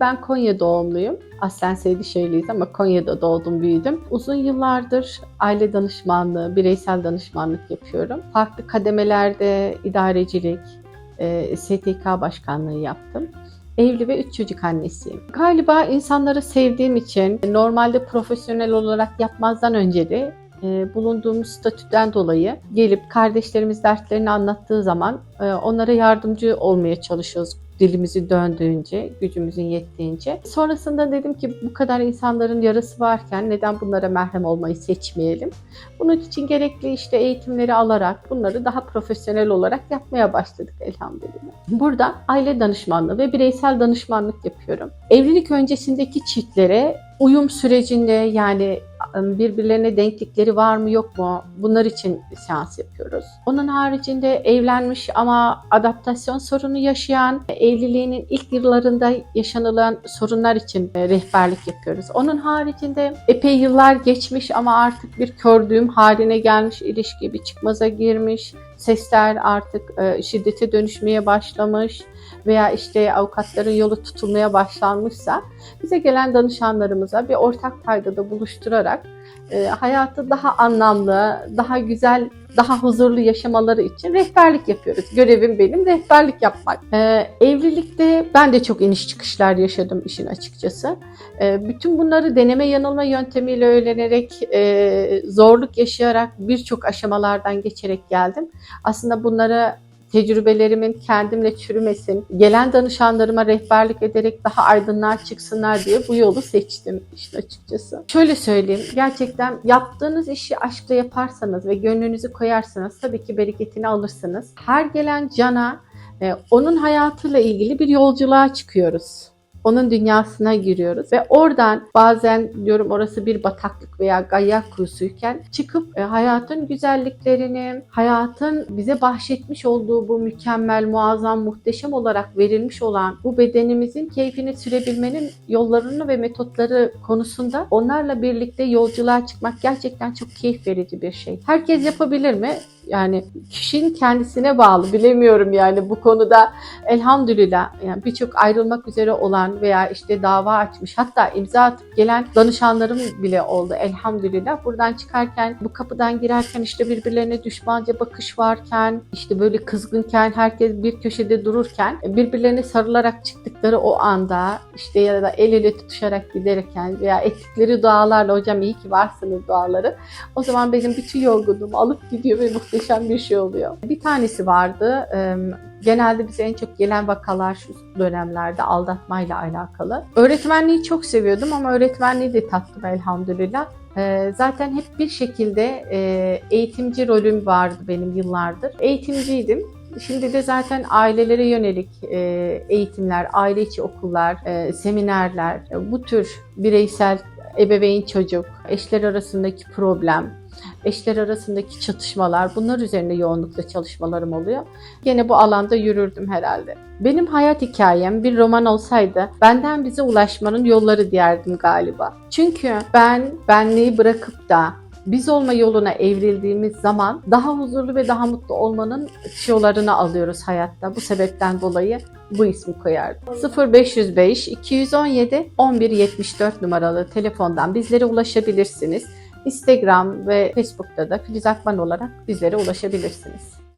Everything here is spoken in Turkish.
ben Konya doğumluyum. Aslen Seydişehirliyiz ama Konya'da doğdum, büyüdüm. Uzun yıllardır aile danışmanlığı, bireysel danışmanlık yapıyorum. Farklı kademelerde idarecilik, e, STK başkanlığı yaptım. Evli ve üç çocuk annesiyim. Galiba insanları sevdiğim için normalde profesyonel olarak yapmazdan önce de e, bulunduğumuz statüden dolayı gelip kardeşlerimiz dertlerini anlattığı zaman e, onlara yardımcı olmaya çalışıyoruz dilimizi döndüğünce, gücümüzün yettiğince. Sonrasında dedim ki bu kadar insanların yarası varken neden bunlara merhem olmayı seçmeyelim? Bunun için gerekli işte eğitimleri alarak bunları daha profesyonel olarak yapmaya başladık elhamdülillah. Burada aile danışmanlığı ve bireysel danışmanlık yapıyorum. Evlilik öncesindeki çiftlere uyum sürecinde yani birbirlerine denklikleri var mı yok mu bunlar için seans yapıyoruz. Onun haricinde evlenmiş ama adaptasyon sorunu yaşayan, evliliğinin ilk yıllarında yaşanılan sorunlar için e, rehberlik yapıyoruz. Onun haricinde epey yıllar geçmiş ama artık bir kördüğüm haline gelmiş ilişki bir çıkmaza girmiş, sesler artık e, şiddete dönüşmeye başlamış veya işte avukatların yolu tutulmaya başlanmışsa bize gelen danışanlarımıza bir ortak paydada buluşturarak e, hayatı daha anlamlı, daha güzel, daha huzurlu yaşamaları için rehberlik yapıyoruz. Görevim benim rehberlik yapmak. E, evlilikte ben de çok iniş çıkışlar yaşadım işin açıkçası. E, bütün bunları deneme yanılma yöntemiyle öğrenerek, e, zorluk yaşayarak birçok aşamalardan geçerek geldim. Aslında bunları tecrübelerimin kendimle çürümesin, gelen danışanlarıma rehberlik ederek daha aydınlığa çıksınlar diye bu yolu seçtim işin açıkçası. Şöyle söyleyeyim, gerçekten yaptığınız işi aşkla yaparsanız ve gönlünüzü koyarsanız tabii ki bereketini alırsınız. Her gelen cana e, onun hayatıyla ilgili bir yolculuğa çıkıyoruz. Onun dünyasına giriyoruz ve oradan bazen diyorum orası bir bataklık veya gayya kuyusuyken çıkıp e, hayatın güzelliklerini, hayatın bize bahşetmiş olduğu bu mükemmel, muazzam, muhteşem olarak verilmiş olan bu bedenimizin keyfini sürebilmenin yollarını ve metotları konusunda onlarla birlikte yolculuğa çıkmak gerçekten çok keyif verici bir şey. Herkes yapabilir mi? Yani kişinin kendisine bağlı. Bilemiyorum yani bu konuda elhamdülillah yani birçok ayrılmak üzere olan veya işte dava açmış hatta imza atıp gelen danışanlarım bile oldu elhamdülillah. Buradan çıkarken bu kapıdan girerken işte birbirlerine düşmanca bakış varken işte böyle kızgınken herkes bir köşede dururken birbirlerine sarılarak çıktıkları o anda işte ya da el ele tutuşarak giderken veya ettikleri dualarla hocam iyi ki varsınız duaları o zaman benim bütün yorgunluğumu alıp gidiyor ve muhteşem bir şey oluyor. Bir tanesi vardı. Genelde bize en çok gelen vakalar şu dönemlerde aldatmayla alakalı. Öğretmenliği çok seviyordum ama öğretmenliği de tattım elhamdülillah. Zaten hep bir şekilde eğitimci rolüm vardı benim yıllardır. Eğitimciydim. Şimdi de zaten ailelere yönelik eğitimler, aile içi okullar, seminerler, bu tür bireysel ebeveyn çocuk, eşler arasındaki problem, eşler arasındaki çatışmalar bunlar üzerine yoğunlukla çalışmalarım oluyor. Gene bu alanda yürürdüm herhalde. Benim hayat hikayem bir roman olsaydı benden bize ulaşmanın yolları diyerdim galiba. Çünkü ben benliği bırakıp da biz olma yoluna evrildiğimiz zaman daha huzurlu ve daha mutlu olmanın tiyolarını alıyoruz hayatta. Bu sebepten dolayı bu ismi koyardım. 0505 217 1174 numaralı telefondan bizlere ulaşabilirsiniz. Instagram ve Facebook'ta da Filiz Akman olarak bizlere ulaşabilirsiniz.